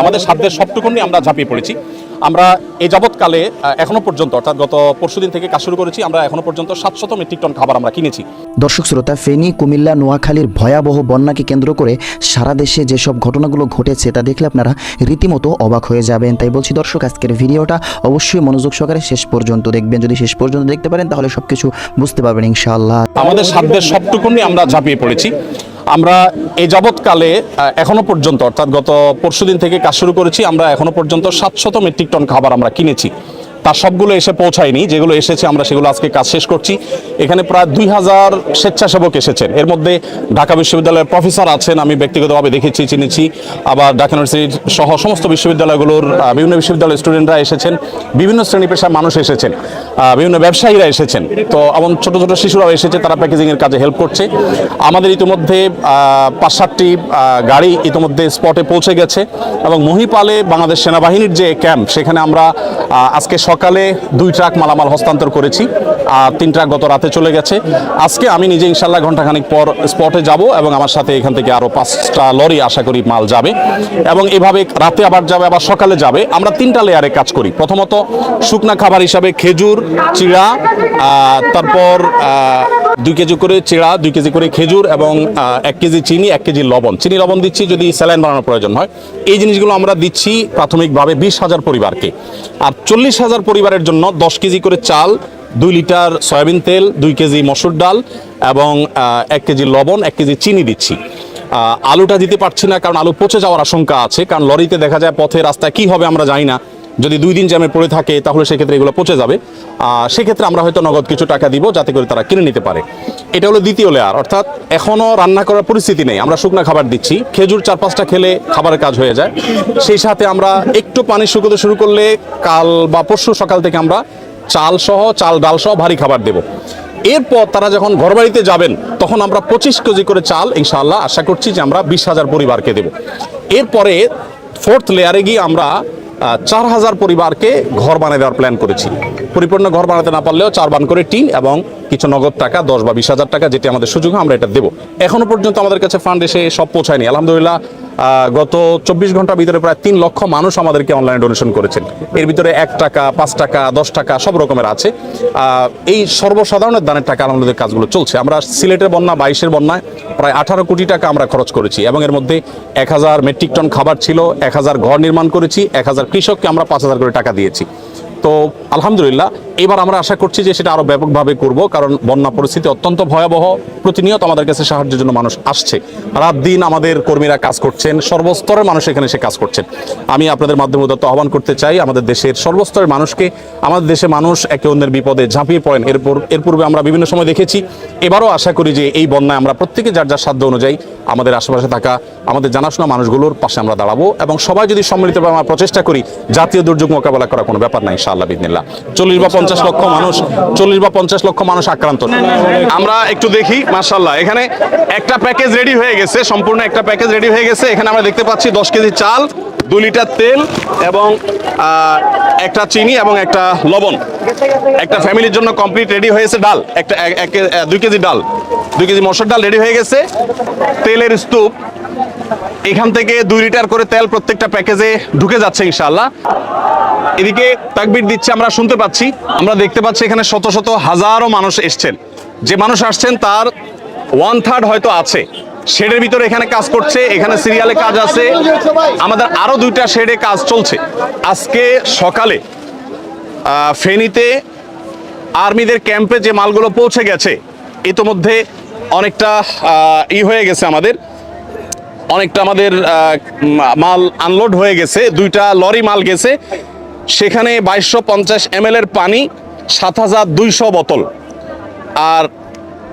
আমাদের সাধ্যের সবটুকু নিয়ে আমরা ঝাঁপিয়ে পড়েছি। আমরা এই যাবৎকালে এখনও পর্যন্ত অর্থাৎ গত পরশুদিন থেকে কাজ শুরু করেছি আমরা এখনও পর্যন্ত সাতশত মেট্রিক টন খাবার আমরা কিনেছি। দর্শক শ্রোতা ফেনী কুমিল্লা নোয়াখালীর ভয়াবহ বন্যাকে কেন্দ্র করে সারা দেশে যেসব ঘটনাগুলো ঘটেছে তা দেখলে আপনারা রীতিমতো অবাক হয়ে যাবেন। তাই বলছি দর্শক আজকের ভিডিওটা অবশ্যই মনোযোগ সহকারে শেষ পর্যন্ত দেখবেন। যদি শেষ পর্যন্ত দেখতে পারেন তাহলে সব কিছু বুঝতে পারবেন ইনশাআল্লাহ। আমাদের সাধ্যের সবটুকু নিয়ে আমরা ঝাঁপিয়ে পড়েছি। আমরা এই যাবৎকালে এখনও এখনও পর্যন্ত, অর্থাৎ গত পরশুদিন থেকে কাজ শুরু করেছি, আমরা এখনও পর্যন্ত সাতশত মেট্রিক টন খাবার আমরা কিনেছি। তার সবগুলো এসে পৌঁছায়নি, যেগুলো এসেছে আমরা সেগুলো আজকে কাজ শেষ করছি। এখানে প্রায় দুই হাজার স্বেচ্ছাসেবক এসেছেন। এর মধ্যে ঢাকা বিশ্ববিদ্যালয়ের প্রফেসর আছেন, আমি ব্যক্তিগতভাবে দেখেছি, চিনেছি, আবার ঢাকা ইউনিভার্সিটি সহ সমস্ত বিশ্ববিদ্যালয়গুলোর বিভিন্ন বিশ্ববিদ্যালয়ের স্টুডেন্টরা এসেছেন, বিভিন্ন শ্রেণি পেশার মানুষ এসেছেন বিভিন্ন ব্যবসায়ীরা এসেছেন। তো এমন ছোট ছোট শিশুরাও এসেছে, তারা প্যাকেজিংয়ের কাজে হেল্প করছে। আমাদের ইতিমধ্যে পাঁচ সাতটি গাড়ি ইতিমধ্যে স্পটে পৌঁছে গেছে এবং মহিপালে বাংলাদেশ সেনাবাহিনীর যে ক্যাম্প সেখানে আমরা আজকে সকালে দুই ট্রাক মালামাল হস্তান্তর করেছি আর তিন ট্রাক গত রাতে চলে গেছে। আজকে আমি নিজে ইনশাল্লাহ ঘন্টাখানিক পর স্পটে যাব এবং আমার সাথে এখান থেকে আরও পাঁচটা লরি আশা করি মাল যাবে এবং এভাবে রাতে আবার যাবে, আবার সকালে যাবে। আমরা তিনটা লেয়ারে কাজ করি। প্রথমত শুকনা খাবার হিসাবে খেজুর, চিড়া তারপর দুই কেজি করে চিড়া, দুই কেজি করে খেজুর এবং এক কেজি চিনি, এক কেজি লবণ। চিনি, লবণ দিচ্ছি যদি স্যালাইন বানানোর প্রয়োজন হয়। এই জিনিসগুলো আমরা দিচ্ছি প্রাথমিকভাবে বিশ হাজার পরিবারকে। আর চল্লিশ হাজার পরিবারের জন্য দশ কেজি করে চাল, দুই লিটার সয়াবিন তেল, দুই কেজি মসুর ডাল এবং এক কেজি লবণ, এক কেজি চিনি দিচ্ছি। আলুটা দিতে পারছি না কারণ আলু পচে যাওয়ার আশঙ্কা আছে। কারণ লরিতে দেখা যায় পথে রাস্তায় কি হবে আমরা জানি না। যদি দুই দিন জ্যামে পড়ে থাকে, তাহলে সেক্ষেত্রে এগুলো পচে যাবে। সেক্ষেত্রে আমরা হয়তো নগদ কিছু টাকা দিব যাতে করে তারা কিনে নিতে পারে। এটা হলো দ্বিতীয় লেয়ার অর্থাৎ এখনও রান্না করার পরিস্থিতি নেই। আমরা শুকনা খাবার দিচ্ছি। খেজুর চার পাঁচটা খেলে খাবারের কাজ হয়ে যায়। সেই সাথে আমরা একটু পানি শুকোতে শুরু করলে কাল বা পরশু সকাল থেকে আমরা চাল সহ, চাল ডাল সহ ভারী খাবার দেব। এরপর তারা যখন ঘরবাড়িতে যাবেন, তখন আমরা পঁচিশ কেজি করে চাল, ইনশাআল্লাহ আশা করছি যে আমরা বিশ হাজার পরিবারকে দেব। এরপরে ফোর্থ লেয়ারে গিয়ে আমরা চার হাজার পরিবারকে ঘর বানিয়ে দেওয়ার প্ল্যান করেছি। পরিপূর্ণ ঘর বানাতে না পারলেও চার বান করে টিন এবং কিছু নগদ টাকা, দশ বা বিশ হাজার টাকা যেটি আমাদের সুযোগ আমরা এটা দেবো। এখনও পর্যন্ত আমাদের কাছে ফান্ড এসে সব পৌঁছায়নি। আলহামদুলিল্লাহ গত চব্বিশ ঘণ্টার ভিতরে প্রায় তিন লক্ষ মানুষ আমাদেরকে অনলাইনে ডোনেশন করেছেন। এর ভিতরে এক টাকা, পাঁচ টাকা, দশ টাকা, সব রকমের আছে। এই সর্বসাধারণের দানের টাকা আমাদের কাজগুলো চলছে। আমরা সিলেটের বন্যা, বাইশের বন্যায় প্রায় আঠারো কোটি টাকা আমরা খরচ করেছি এবং এর মধ্যে এক হাজার মেট্রিক টন খাবার ছিল, এক হাজার ঘর নির্মাণ করেছি, এক হাজার কৃষককে আমরা পাঁচ হাজার করে টাকা দিয়েছি। তো আলহামদুলিল্লাহ এবার আমরা আশা করছি যে সেটা আরও ব্যাপকভাবে করব, কারণ বন্যা পরিস্থিতি অত্যন্ত ভয়াবহ। প্রতিনিয়ত আমাদের কাছে সাহায্যের জন্য মানুষ আসছে। রাত দিন আমাদের কর্মীরা কাজ করছেন, সর্বস্তরের মানুষ এখানে এসে কাজ করছেন। আমি আপনাদের মাধ্যমে উদ্যত আহ্বান করতে চাই, আমাদের দেশের সর্বস্তরের মানুষকে, আমাদের দেশে মানুষ একে অন্যের বিপদে ঝাঁপিয়ে পড়েন। এরপর এর পূর্বে আমরা বিভিন্ন সময় দেখেছি। এবারও আশা করি যে এই বন্যায় আমরা প্রত্যেকে যার যার সাধ্য অনুযায়ী আমাদের আশেপাশে থাকা, আমাদের জানাশোনা মানুষগুলোর পাশে আমরা দাঁড়াবো এবং সবাই যদি সম্মিলিতভাবে আমরা প্রচেষ্টা করি, জাতীয় দুর্যোগ মোকাবেলা করা কোনো ব্যাপার নাই, ইনশাআল্লাহ বিদিনিল্লাহ চল্লিশ বা লক্ষ মানুষ চল্লিশ বা পঞ্চাশ লক্ষ মানুষ আক্রান্ত। আমরা একটু দেখি মাশাল্লাহ এখানে একটা প্যাকেজ রেডি হয়ে গেছে সম্পূর্ণ একটা প্যাকেজ রেডি হয়ে গেছে। এখানে আমরা দেখতে পাচ্ছি দশ কেজি চাল দু লিটার তেল এবং একটা চিনি এবং একটা লবণ। একটা ফ্যামিলির জন্য কমপ্লিট রেডি হয়েছে ডাল একটা দুই কেজি ডাল। দুই কেজি মসুর ডাল রেডি হয়ে গেছে। তেলের স্তূপ। এখান থেকে দুই লিটার করে তেল প্রত্যেকটা প্যাকেজে ঢুকে যাচ্ছে ইনশাআল্লাহ। এদিকে তাকবির দিচ্ছে, আমরা শুনতে পাচ্ছি। আমরা দেখতে পাচ্ছি এখানে শত শত হাজারো মানুষ এসছেন। যে মানুষ আসছেন তার ওয়ান থার্ড হয়তো আছে। শেডের ভিতরে এখানে কাজ করছে, এখানে সিরিয়ালে কাজ আছে। আমাদের আরও দুইটা শেডে কাজ চলছে। আজকে সকালে ফেনীতে আর্মিদের ক্যাম্পে যে মালগুলো পৌঁছে গেছে ইতোমধ্যে অনেকটা ই হয়ে গেছে আমাদের। অনেকটা আমাদের মাল আনলোড হয়ে গেছে। দুইটা লরি মাল গেছে। সেখানে বাইশশো পঞ্চাশ এর পানি, সাত হাজার দুইশো বোতল। আর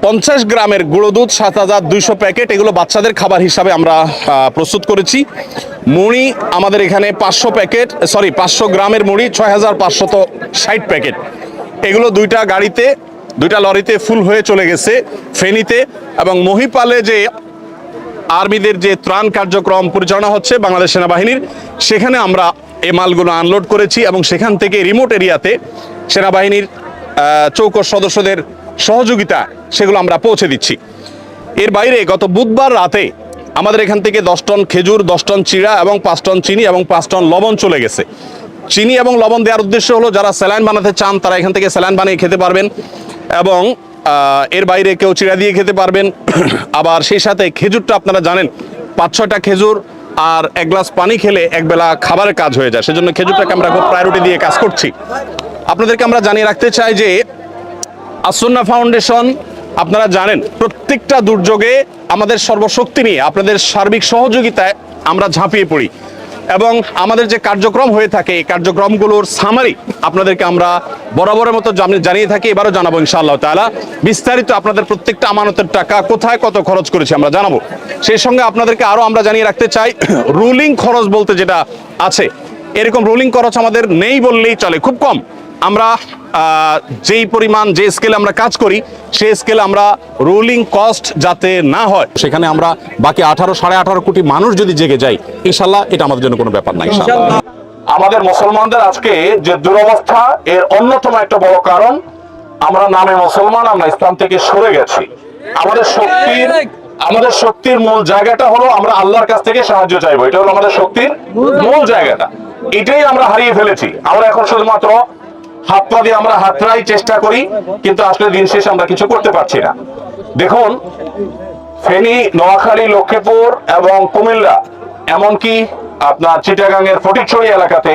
পঞ্চাশ গ্রামের গুঁড়ো দুধ, সাত হাজার দুইশো প্যাকেট, এগুলো বাচ্চাদের খাবার হিসাবে আমরা প্রস্তুত করেছি। মুড়ি আমাদের এখানে পাঁচশো প্যাকেট সরি পাঁচশো গ্রামের মুড়ি, ছয় হাজার পাঁচশত ষাট প্যাকেট। এগুলো দুইটা গাড়িতে, দুইটা লরিতে ফুল হয়ে চলে গেছে ফেনীতে এবং মহিপালে যে আর্মিদের যে ত্রাণ কার্যক্রম পরিচালনা হচ্ছে বাংলাদেশ সেনাবাহিনীর, সেখানে আমরা এই মালগুলো আনলোড করেছি এবং সেখান থেকে রিমোট এরিয়াতে সেনাবাহিনীর চৌকস সদস্যদের সহযোগিতা, সেগুলো আমরা পৌঁছে দিচ্ছি। এর বাইরে গত বুধবার রাতে আমাদের এখান থেকে দশ টন খেজুর, দশ টন চিড়া এবং পাঁচ টন চিনি এবং পাঁচ টন লবণ চলে গেছে। চিনি এবং লবণ দেওয়ার উদ্দেশ্য হলো, যারা স্যালাইন বানাতে চান, তারা এখান থেকে স্যালাইন বানিয়ে খেতে পারবেন এবং এর বাইরে কেউ চিড়া দিয়ে খেতে পারবেন। আবার সেই সাথে খেজুরটা আপনারা জানেন, পাঁচ ছয়টা খেজুর আর এক গ্লাস পানি খেলে একবেলা খাবারের কাজ হয়ে যায়। সেজন্য খেজুরটাকে আমরা খুব প্রায়োরিটি দিয়ে কাজ করছি। আপনাদেরকে আমরা জানিয়ে রাখতে চাই যে আসন্না ফাউন্ডেশন, আপনারা জানেন, প্রত্যেকটা দুর্যোগে আমাদের সর্বশক্তি নিয়ে, আপনাদের সার্বিক সহযোগিতায় আমরা ঝাঁপিয়ে পড়ি। এবং আমাদের যে কার্যক্রম হয়ে থাকে, এই কার্যক্রমগুলোর সামারি আপনাদেরকে আমরা বরাবরের মতো জানিয়ে থাকি, এবারও জানাব ইনশাআল্লাহ তালা বিস্তারিত আপনাদের প্রত্যেকটা আমানতের টাকা কোথায় কত খরচ করেছি আমরা জানাব। সেই সঙ্গে আপনাদেরকে আরও আমরা জানিয়ে রাখতে চাই, রুলিং খরচ বলতে যেটা আছে, এরকম রুলিং খরচ আমাদের নেই বললেই চলে, খুব কম। আমরা যেই পরিমাণ, যে স্কেলে আমরা কাজ করি, সেই স্কেলে আমরা রুলিং কস্ট যাতে না হয়, সেখানে আমরা বাকি আঠারো, সাড়ে আঠারো কোটি মানুষ যদি জেগে যাই ইনশাল্লাহ এটা আমাদের জন্য কোনো ব্যাপার না ইনশাল্লাহ। আমাদের মুসলমানদের আজকে যে দুরবস্থা, এর অন্যতম একটা বড় কারণ, আমরা নামে মুসলমান, আমরা ইসলাম থেকে সরে গেছি। আমাদের শক্তির আমাদের শক্তির মূল জায়গাটা হলো আমরা আল্লাহর কাছ থেকে সাহায্য চাইব। এটা হলো আমাদের শক্তির মূল জায়গাটা। এটাই আমরা হারিয়ে ফেলেছি। আমরা এখন শুধুমাত্র হাত পা দিয়ে আমরা হাতড়াই চেষ্টা করি, কিন্তু আসলে দিন শেষে আমরা কিছু করতে পারছি না। দেখুন, ফেনী, নোয়াখালী, লক্ষ্মীপুর এবং কুমিল্লা, এমনকি আপনার চিটাগাং এর ফটিকছড়ি এলাকাতে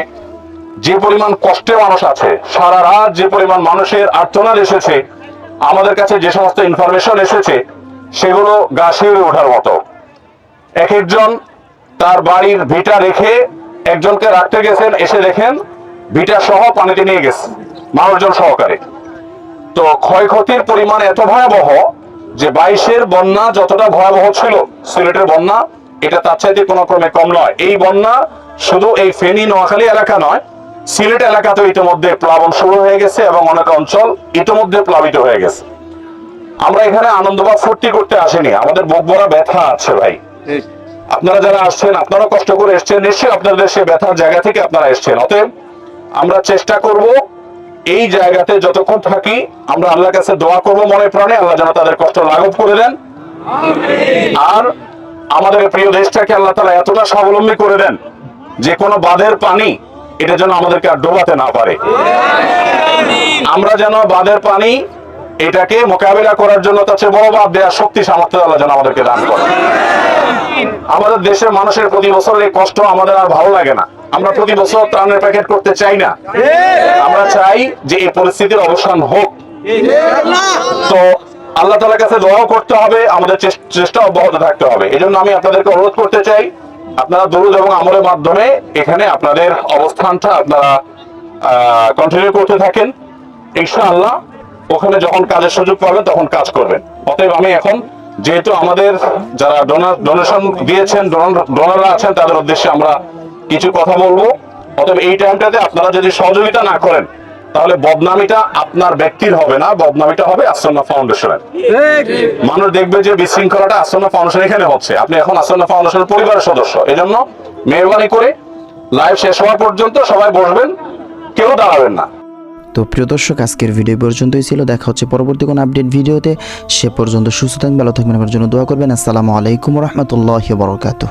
যে পরিমাণ কষ্টে মানুষ আছে, সারা রাত যে পরিমাণ মানুষের আর্তনাদ এসেছে, আমাদের কাছে যে সমস্ত ইনফরমেশন এসেছে, সেগুলো গা শিউরে ওঠার মতো। এক একজন তার বাড়ির ভিটা রেখে একজনকে রাখতে গেছেন, এসে দেখেন ভিটা সহ পানিতে নিয়ে গেছে। মানুষজন সহকারে। তো ক্ষয়ক্ষতির পরিমাণ এত ভয়াবহ যে বাইশের বন্যা যতটা ভয়াবহ ছিল সিলেটের বন্যা এটা তার চাইতে কোনো ক্রমে কম নয়। এই বন্যা শুধু এই ফেনী নোয়াখালী এলাকা নয় সিলেট এলাকাতেও ইতিমধ্যে প্লাবন শুরু হয়ে গেছে এবং অনেক অঞ্চল ইতিমধ্যে প্লাবিত হয়ে গেছে। আমরা এখানে আনন্দ বা ফুর্তি করতে আসেনি আমাদের বুক ভরা ব্যথা আছে ভাই। আপনারা যারা আসছেন আপনারা কষ্ট করে এসছেন নিশ্চয়ই আপনাদের সে ব্যথার জায়গা থেকে আপনারা এসছেন। অতএব আমরা চেষ্টা করব এই জায়গাতে যতক্ষণ থাকি, আমরা আল্লাহর কাছে দোয়া করব মনে প্রাণে। আল্লাহ যেন তাদের কষ্ট লাঘব করে দেন। আর আমাদের প্রিয় দেশটাকে আল্লাহ তালা এতটা স্বাবলম্বী করে দেন, যে কোনো বাঁধের পানি এটা যেন আমাদেরকে আর ডোবাতে না পারে। আমরা যেন বাঁধের পানি এটাকে মোকাবেলা করার জন্য চেয়ে বড় বাদ দেওয়ার শক্তি, সামর্থ্য আল্লাহ যেন আমাদেরকে দান করে আমাদের দেশের মানুষের প্রতি বছর এই কষ্ট আমাদের আর ভালো লাগে না। আমরা প্রতি বছর ত্রাণের প্যাকেট করতে চাই না। আমরা চাই যে এই পরিস্থিতির অবসান হোক। তো আল্লাহ তালার কাছে দোয়াও করতে হবে, আমাদের চেষ্টা অব্যাহত থাকতে হবে। এই আমি আপনাদেরকে অনুরোধ করতে চাই, আপনারা দরুদ এবং আমলের মাধ্যমে এখানে আপনাদের অবস্থানটা আপনারা কন্টিনিউ করতে থাকেন। ইনশাআল্লাহ, ওখানে যখন কাজের সুযোগ পাবেন তখন কাজ করবেন। অতএব আমি এখন যেহেতু আমাদের যারা ডোনার ডোনেশন দিয়েছেন ডোনাররা আছেন, তাদের উদ্দেশ্যে আমরা কিছু কথা বলব। অতএব এই টাইমটাতে আপনারা যদি সহযোগিতা না করেন, তাহলে বদনামিটা আপনার ব্যক্তির হবে না, বদনামিটা হবে আসন্না ফাউন্ডেশনের। মানুষ দেখবে যে বিশৃঙ্খলাটা আসন্না ফাউন্ডেশন এখানে হচ্ছে। আপনি এখন আসন্না ফাউন্ডেশনের পরিবারের সদস্য। এজন্য মেহরবানি করে লাইভ শেষ হওয়া পর্যন্ত সবাই বসবেন, কেউ দাঁড়াবেন না। তো প্রিয় দর্শক, আজকের ভিডিও পর্যন্তই ছিল। দেখা হচ্ছে পরবর্তী কোনো আপডেট ভিডিওতে। সে পর্যন্ত সুস্থ থাকবেন, ভালো থাকবেন। আমার জন্য দোয়া করবেন। আসসালামু আলাইকুম রহমতুল্লাহ বরকাত